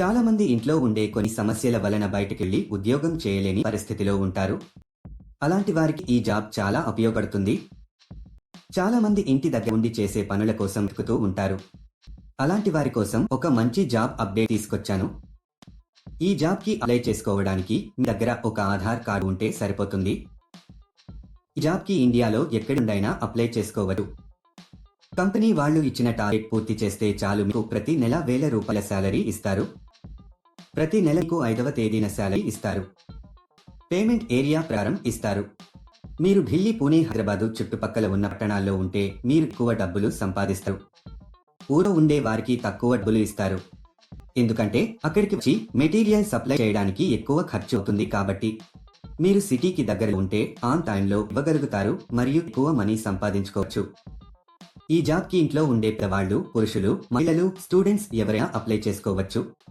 చాలా మంది ఇంట్లో ఉండే కొన్ని సమస్యల వలన బయటకెళ్ళి ఉద్యోగం చేయలేని పరిస్థితిలో ఉంటారు. అలాంటి వారికి ఈ జాబ్ చాలా ఉపయోగపడుతుంది. చాలా మంది ఇంటి దగ్గర ఉండి చేసే పనుల కోసం వెతుకుతూ ఉంటారు. అలాంటి వారి కోసం ఒక మంచి జాబ్ అప్డేట్ తీసుకొచ్చాను. ఈ జాబ్కి అప్లై చేసుకోవడానికి మీ దగ్గర ఒక ఆధార్ కార్డు ఉంటే సరిపోతుంది. ఈ జాబ్కి ఇండియాలో ఎక్కడుండైనా అప్లై చేసుకోవచ్చు. కంపెనీ వాళ్ళు ఇచ్చిన టార్గెట్ పూర్తి చేస్తే చాలు. మీకు ప్రతి నెల వేల రూపాయల శాలరీ ఇస్తారు. ప్రతి నెలకు ఐదవ తేదీన శాలరీ ఇస్తారు. పేమెంట్ ఏరియా ప్రారం ఇస్తారు. మీరు ఢిల్లీ పూణే హైదరాబాదు చుట్టుపక్కల ఉన్న పట్టణాల్లో ఉంటే మీరు ఎక్కువ డబ్బులు సంపాదిస్తారు. ఊరో ఉండే వారికి తక్కువ డబ్బులు ఇస్తారు. ఎందుకంటే అక్కడికి వచ్చి మెటీరియల్ సప్లై చేయడానికి ఎక్కువ ఖర్చు అవుతుంది కాబట్టి మీరు సిటీకి దగ్గర ఉంటే ఆన్ టైంలో ఇవ్వగలుగుతారు మరియు ఎక్కువ మనీ సంపాదించుకోవచ్చు. ఈ జాబ్కి ఇంట్లో ఉండే పెద్దవాళ్ళు పురుషులు మహిళలు స్టూడెంట్స్ ఎవరైనా అప్లై చేసుకోవచ్చు.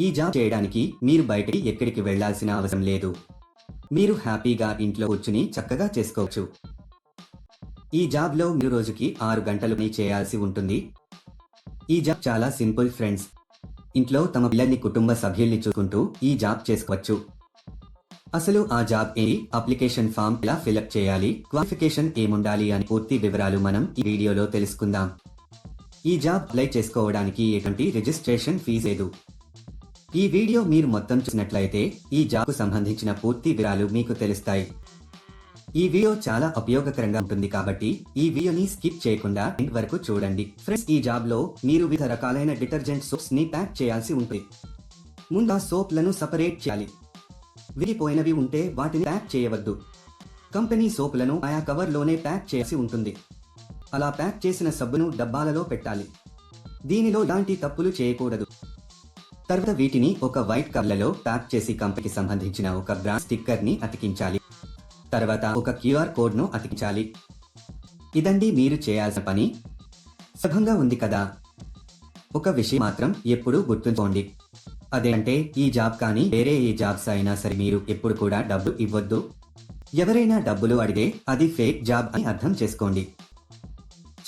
ఈ జాబ్ చేయడానికి మీరు బయటికి ఎక్కడికి వెళ్ళాల్సిన అవసరం లేదు. మీరు హ్యాపీగా ఇంట్లో కూర్చుని చక్కగా చేసుకోవచ్చు. ఈ జాబ్లో మీరు రోజుకి ఆరు గంటలు పని చేయాల్సి ఉంటుంది. ఈ జాబ్ చాలా సింపుల్ ఫ్రెండ్స్. ఇంట్లో తమ పిల్లల్ని కుటుంబ సభ్యుల్ని చూసుకుంటూ ఈ జాబ్ చేసుకోవచ్చు. అసలు ఆ జాబ్ ఏంటి? అప్లికేషన్ ఫామ్ ఎలా ఫిలప్ చేయాలి? క్వాలిఫికేషన్ ఏముండాలి అని పూర్తి వివరాలు మనం ఈ వీడియోలో తెలుసుకుందాం. ఈ జాబ్ అప్లై చేసుకోవడానికి ఎటువంటి రిజిస్ట్రేషన్ ఫీజు లేదు. ఈ వీడియో మీరు మొత్తం చూసినట్లయితే ఈ జాబ్కు సంబంధించిన పూర్తి వివరాలు మీకు తెలుస్తాయి. ఈ వీడియో చాలా ఉపయోగకరంగా ఉంటుంది కాబట్టి ఈ వీడియోని స్కిప్ చేయకుండా ఎండ్ వరకు చూడండి. ఫ్రెండ్స్ ఈ జాబ్లో మీరు వివిధ రకాలైన డిటర్జెంట్ సోప్స్ని ప్యాక్ చేయాల్సి ఉంటుంది. ముందు ఆ సోప్లను సపరేట్ చేయాలి. విరిగిపోయినవి ఉంటే వాటిని ప్యాక్ చేయవద్దు. కంపెనీ సోపులను ఆయా కవర్లోనే ప్యాక్ చేయాల్సి ఉంటుంది. అలా ప్యాక్ చేసిన సబ్బును డబ్బాలలో పెట్టాలి. దీనిలో ఇలాంటి తప్పులు చేయకూడదు. తర్వాత వీటిని ఒక వైట్ కవర్లలో ప్యాక్ చేసి కంపెనీకి సంబంధించిన ఒక బ్రాండ్ స్టిక్కర్ని అతికించాలి. తర్వాత ఒక క్యూఆర్ కోడ్ను అతికించాలి. ఇదండి మీరు చేయాల్సిన పని. సులభంగా ఉంది కదా? ఒక విషయం మాత్రం ఎప్పుడూ గుర్తుంచుకోండి. అదేంటే ఈ జాబ్ కానీ వేరే ఏ జాబ్స్ అయినా సరే మీరు ఎప్పుడు కూడా డబ్బు ఇవ్వద్దు. ఎవరైనా డబ్బులు అడిగే అది ఫేక్ జాబ్ అని అర్థం చేసుకోండి.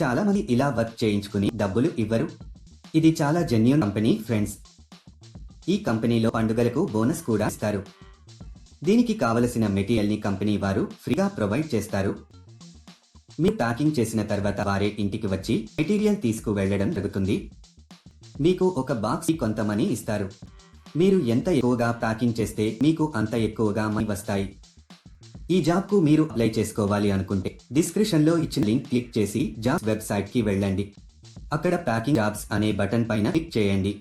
చాలా మంది ఇలా వర్క్ చేయించుకుని డబ్బులు ఇవ్వరు. ఇది చాలా జెన్యున్ కంపెనీ ఫ్రెండ్స్. ఈ కంపెనీలో పండుగలకు బోనస్ కూడా ఇస్తారు. దీనికి కావలసిన మెటీరియల్ని కంపెనీ వారు ఫ్రీగా ప్రొవైడ్ చేస్తారు. మీరు ప్యాకింగ్ చేసిన తర్వాత వారే ఇంటికి వచ్చి మెటీరియల్ తీసుకు వెళ్ళడం జరుగుతుంది. మీకు ఒక బాక్స్ కొంత మనీ ఇస్తారు. మీరు ఎంత ఎక్కువగా ప్యాకింగ్ చేస్తే మీకు అంత ఎక్కువగా మనీ వస్తాయి. ఈ జాబ్కు మీరు అప్లై చేసుకోవాలి అనుకుంటే డిస్క్రిప్షన్లో ఇచ్చిన లింక్ క్లిక్ చేసి జాబ్స్ వెబ్సైట్కి వెళ్ళండి. అక్కడ ప్యాకింగ్ జాబ్స్ అనే బటన్ పైన క్లిక్ చేయండి.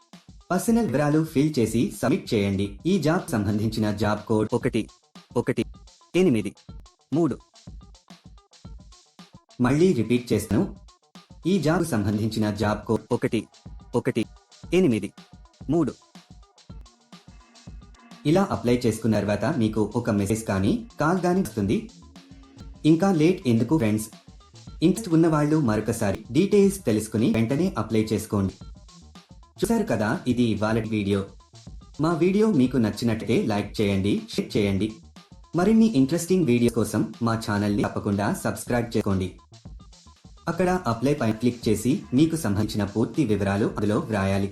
పర్సనల్ వివరాలు ఫిల్ చేసి సబ్మిట్ చేయండి. ఈ జాబ్ సంబంధించిన జాబ్ కోడ్ ఒకటి ఒకటి ఎనిమిది మూడు. మళ్ళీ రిపీట్ చేస్తాను. ఈ జాబ్ సంబంధించిన జాబ్ కోడ్ ఒకటి ఒకటి ఎనిమిది మూడు. ఇలా అప్లై చేసుకున్న తర్వాత మీకు ఒక మెసేజ్ కానీ కాల్ కానీ వస్తుంది. ఇంకా లేట్ ఎందుకు ఫ్రెండ్స్? ఇంట్రెస్ట్ ఉన్న వాళ్ళు మరొకసారి డీటెయిల్స్ తెలుసుకుని వెంటనే అప్లై చేసుకోండి. చూశారు కదా ఇది ఇవాళ వీడియో. మా వీడియో మీకు నచ్చినట్లయితే లైక్ చేయండి షేర్ చేయండి. మరిన్ని ఇంట్రెస్టింగ్ వీడియో కోసం మా ఛానల్ని తప్పకుండా సబ్స్క్రైబ్ చేసుకోండి. అక్కడ అప్లై పైన క్లిక్ చేసి మీకు సంబంధించిన పూర్తి వివరాలు అందులో వ్రాయాలి.